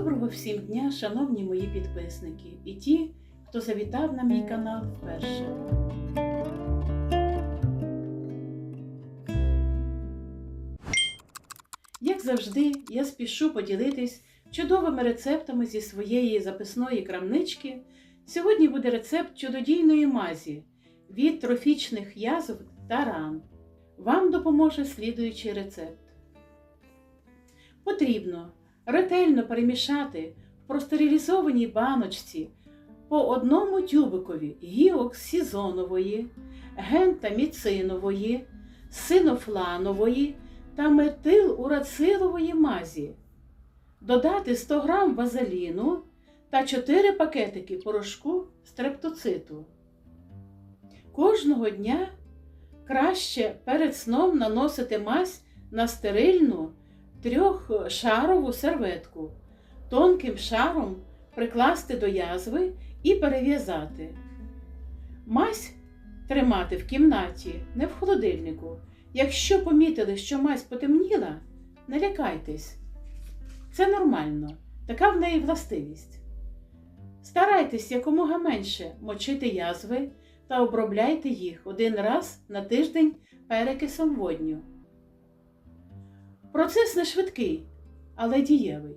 Доброго всім дня, шановні мої підписники, і ті, хто завітав на мій канал вперше. Як завжди, я спішу поділитись чудовими рецептами зі своєї записної крамнички. Сьогодні буде рецепт чудодійної мазі від трофічних язв та ран. Вам допоможе слідуючий рецепт. Потрібно ретельно перемішати в простерилізованій баночці по одному тюбикові гіоксізонової, гентаміцинової, синофланової та метилурацилової мазі, додати 100 г вазеліну та 4 пакетики порошку стрептоциту. Кожного дня краще перед сном наносити мазь на стерильну трьохшарову серветку, тонким шаром прикласти до язви і перев'язати. Мазь тримати в кімнаті, не в холодильнику. Якщо помітили, що мазь потемніла, не лякайтесь. Це нормально, така в неї властивість. Старайтесь якомога менше мочити язви та обробляйте їх один раз на тиждень перекисом водню. Процес не швидкий, але дієвий.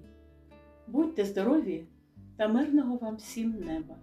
Будьте здорові та мирного вам всім неба!